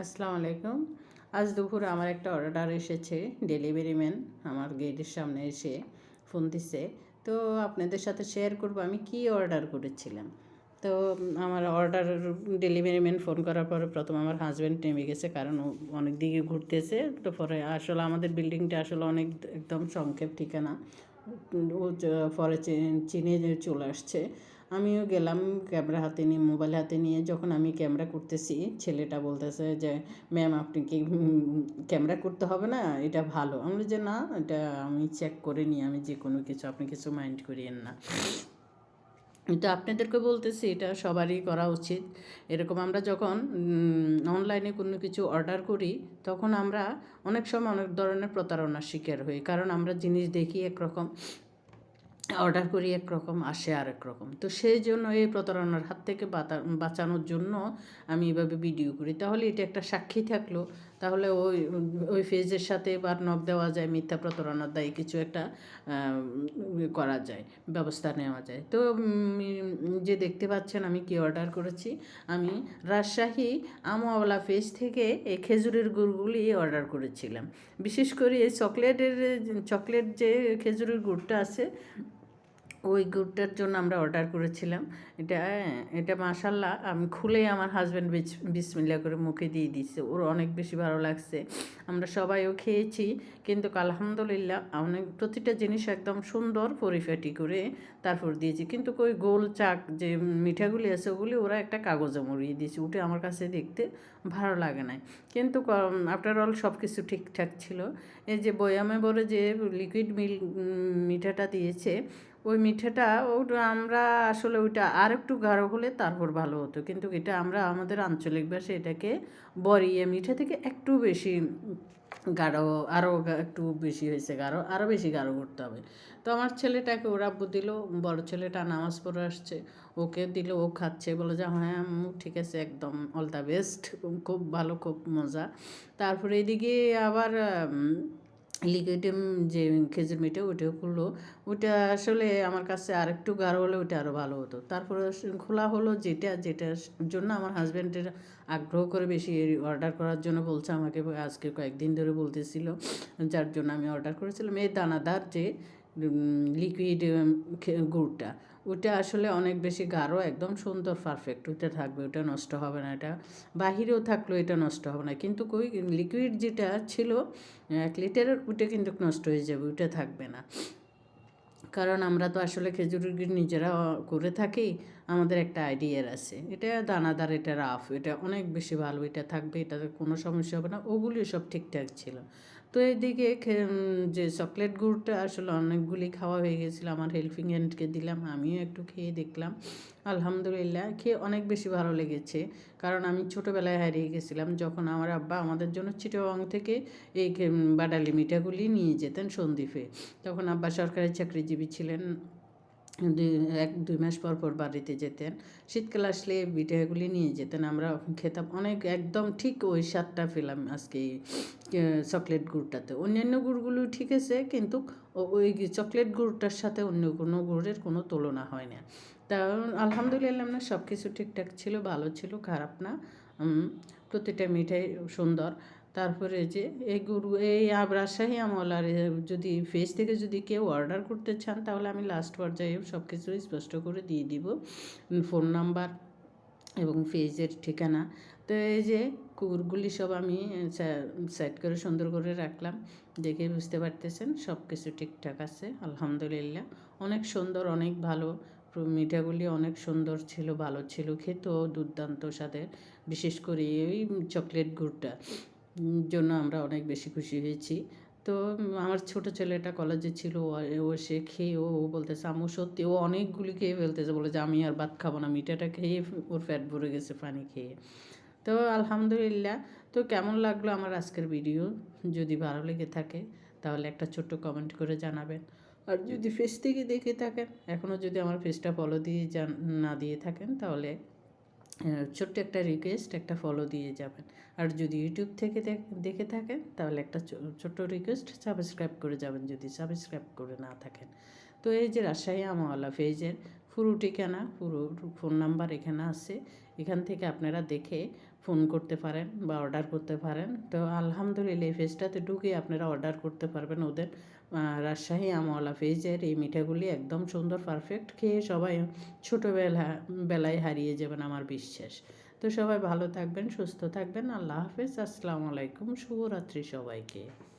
আসসালামু আলাইকুম। আজ দুপুরে আমার একটা অর্ডার এসেছে, ডেলিভারি ম্যান আমার গেটের সামনে এসে ফোন দিছে। তো আপনাদের সাথে শেয়ার করব, আমি কি অর্ডার করেছিলাম? তো আমার অর্ডার ডেলিভারি ম্যান ফোন করার পরে প্রথম আমার হাজব্যান্ড নেমে গেছে, কারণ ও অনেক দিকে ঘুরতেছে। তো পরে আসলে আমাদের বিল্ডিংটা আসলে অনেক একদম সংক্ষেপ ঠিকানা। ও পরে চিনে চলে আসছে। আমিও গেলাম ক্যামেরা হাতে নিয়ে, মোবাইল হাতে নিয়ে, যখন আমি ক্যামেরা করতেছি, ছেলেটা বলতেছে যে, ম্যাম, আপনি কি ক্যামেরা করতে হবে না? এটা ভালো। আমি যে, না, এটা আমি চেক করে নিই, আমি যে কোনো কিছু, আপনি কিছু মাইন্ড করিয়েন না। তো আপনাদেরকে বলতেছি, এটা সবারই করা উচিত। এরকম আমরা যখন অনলাইনে কোনো কিছু অর্ডার করি, তখন আমরা অনেক সময় অনেক ধরনের প্রতারণার শিকার হই। কারণ আমরা জিনিস দেখি একরকম অর্ডার করি একরকম আসে আরেক রকম তো সেই জন্য এই প্রতারণার হাত থেকে বাঁচানোর জন্য আমি এভাবে ভিডিও করি। তাহলে এটা একটা সাক্ষী থাকল। তাহলে ওই ওই ফেজের সাথে বা নক দেওয়া যায় মিথ্যা প্রতারণার দায়ী কিছু একটা আহ, করা যায় ব্যবস্থা নেওয়া যায়। তো যে দেখতে পাচ্ছেন আমি কি অর্ডার করেছি? আমি রাজশাহী আমওয়ালা ফেজ থেকে এই খেজুরের গুড়গুলি অর্ডার করেছিলাম। বিশেষ করে এই চকলেটের চকলেট যে খেজুরের গুড়টা আছে ওই গুড়টার জন্য আমরা অর্ডার করেছিলাম। এটা এটা মাসাল্লাহ আমি খুলেই আমার হাজব্যান্ড বিসমিল্লা করে মুখে দিয়ে দিচ্ছে ওর অনেক বেশি ভালো লাগছে। আমরা সবাইও খেয়েছি, কিন্তু আলহামদুলিল্লাহ অনেক, প্রতিটা জিনিস একদম সুন্দর, পরিপাটি করে তারপর দিয়েছি। কিন্তু ওই গোল চাক যে মিঠাগুলি আছে, ওগুলি ওরা একটা কাগজে মরিয়ে দিয়েছে। উঠে আমার কাছে দেখতে ভালো লাগে নাই। কিন্তু আফটার অল সব কিছু ঠিকঠাক ছিল। এই যে বয়ামে বলে যে লিকুইড মিল মিঠাটা দিয়েছে ওই মিঠেটা, ওটা আমরা আসলে ওইটা আর একটু গাঢ় হলে তারপর ভালো হতো। কিন্তু এটা আমরা, আমাদের আঞ্চলিক ভাষায় এটাকে বরিয়ে মিঠা থেকে একটু বেশি গাঢ় আরও একটু বেশি হয়েছে গাঢ় আরও বেশি গাঢ় করতে হবে। তো আমার ছেলেটাকে ওরা দিল, বড় ছেলেটা নামাজ পড়ে আসছে, ওকে দিল, ও খাচ্ছে, বলে যে হ্যাঁ ঠিক আছে, একদম অল দ্য বেস্ট খুব ভালো, খুব মজা। তারপরে এদিকে আবার উম, লিকুইড যে খেজুর মিঠে ওটা খুললো। ওটা আসলে আমার কাছে আর একটু গাঢ় হলে ওটা আরও ভালো হতো। তারপরে খোলা হলো যেটা যেটার জন্য আমার হাজব্যান্ডের আগ্রহ করে বেশি অর্ডার করার জন্য বলছে আমাকে আজকে কয়েকদিন ধরে বলতেছিল যার জন্য আমি অর্ডার করেছিলাম। এই দানাদার যে লিকুইড গুড়টা। ওটা আসলে অনেক বেশি গাঢ়, একদম সুন্দর পারফেক্ট ওইটা থাকবে ওটা নষ্ট হবে না এটা। বাহিরেও থাকলেও এটা নষ্ট হবে না। কিন্তু কই লিকুইড যেটা ছিল, এক লিটারের ওটা কিন্তু নষ্ট হয়ে যাবে ওটা থাকবে না। কারণ আমরা তো আসলে খেজুরের গুড় নিজেরা করে থাকি, আমাদের একটা আইডিয়ার আছে। এটা দানাদার, এটা রাফ এটা অনেক বেশি ভালো, এটা থাকবে, এটাতে কোনো সমস্যা হবে না। ওগুলি সব ঠিকঠাক ছিল। তো এদিকে যে চকলেট গুড়টা আসলে অনেকগুলি খাওয়া হয়ে গেছিল, আমার হেল্পিং হ্যান্ডকে দিলাম, আমিও একটু খেয়ে দেখলাম। আলহামদুলিল্লাহ, খেয়ে অনেক বেশি ভালো লেগেছে, কারণ আমি ছোটোবেলায় হারিয়ে গেছিলাম, যখন আমার আব্বা আমাদের জন্য চিটাগাং থেকে এই বাডালি মিঠাগুলি নিয়ে যেতেন সন্দীপে তখন আব্বা সরকারি চাকরিজীবী ছিলেন দুই, এক, দুই মাস পর পর বাড়িতে যেতেন। শীতকাল আসলে পিঠাগুলি নিয়ে যেতেন। আমরা খেতাম অনেক, একদম ঠিক ওই স্বাদটা পেলাম আজকে চকলেট গুড়টাতে। অন্যান্য গুড়গুলো ঠিক আছে, কিন্তু ওই চকলেট গুড়টার সাথে অন্য কোনো গুড়ের কোনো তুলনা হয় না। তা, আলহামদুলিল্লাহ না সব কিছু ঠিকঠাক ছিল, ভালো ছিল, খারাপ না। প্রতিটা মিঠাই সুন্দর। তারপরে যে এই গুরু, এই আব রাজশাহী আমলার যদি ফেস থেকে যদি কেউ অর্ডার করতে চান, তাহলে আমি লাস্ট পর্যায়ে সব কিছু স্পষ্ট করে দিয়ে দিব। ফোন নাম্বার এবং ফেজের ঠিকানা। তো এই যে কুকুরগুলি সব আমি সেট করে সুন্দর করে রাখলাম। দেখে বুঝতে পারতেছেন সব কিছু ঠিকঠাক আছে, আলহামদুলিল্লাহ। অনেক সুন্দর, অনেক ভালো। মিঠাগুলি অনেক সুন্দর ছিল, ভালো ছিল, খেতেও দুর্দান্ত সাথে বিশেষ করে এই চকলেট গুড়টা। জন্য আমরা অনেক বেশি খুশি হয়েছি। তো আমার ছোট ছেলেটা কলেজে ছিল, ও- সে খেয়ে, ও বলতেছে, আম্মু, সত্যি ও অনেকগুলি খেয়ে ফেলতেছে। বলে যে আমি আর ভাত খাব না, মিঠাটা খেয়ে ওর ফ্যাট ভরে গেছে পানি খেয়ে। তো, আলহামদুলিল্লাহ। তো, কেমন লাগল আমার আজকের ভিডিও যদি ভালো লেগে থাকে, তাহলে একটা ছোট্ট কমেন্ট করে জানাবেন। আর যদি ফেস থেকে দেখে থাকেন এখনও যদি আমার ফেসটা ফলো দিয়ে না দিয়ে থাকেন, তাহলে ছোট্ট একটা রিকোয়েস্ট একটা ফলো দিয়ে যাবেন। আর যদি ইউটিউব থেকে দেখে থাকেন, তাহলে একটা ছোট্ট রিকোয়েস্ট সাবস্ক্রাইব করে যাবেন যদি সাবস্ক্রাইব করে না থাকেন। তো এই যে রাজশাহী আমওয়ালা পেজের পুরো ঠিকানা, পুরো ফোন নাম্বার এখানে আছে। এখান থেকে আপনারা দেখে ফোন করতে পারেন বা অর্ডার করতে পারেন। তো আলহামদুলিল্লাহ, এই পেজটাতে ঢুকে আপনারা অর্ডার করতে পারবেন ওদের রাজশাহী আমওয়ালা পেজের এই মিঠাগুলি একদম সুন্দর পারফেক্ট খেয়ে সবাই ছোটোবেলা, বেলায় হারিয়ে যাবেন আমার বিশ্বাস। তো সবাই ভালো থাকবেন, সুস্থ থাকবেন, আল্লাহ হাফেজ, আসসালামু আলাইকুম, শুভরাত্রি সবাইকে।